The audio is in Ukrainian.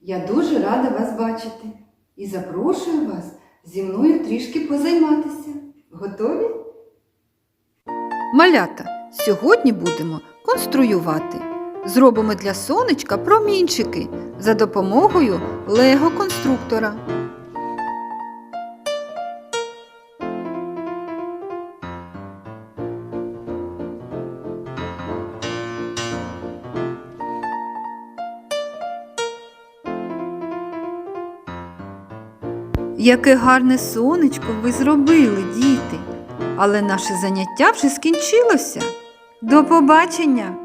Я дуже рада вас бачити і запрошую вас зі мною трішки позайматися. Готові? Малята, сьогодні будемо конструювати. Зробимо для сонечка промінчики за допомогою лего-конструктора. Яке гарне сонечко ви зробили, діти. Але наше заняття вже скінчилося. До побачення!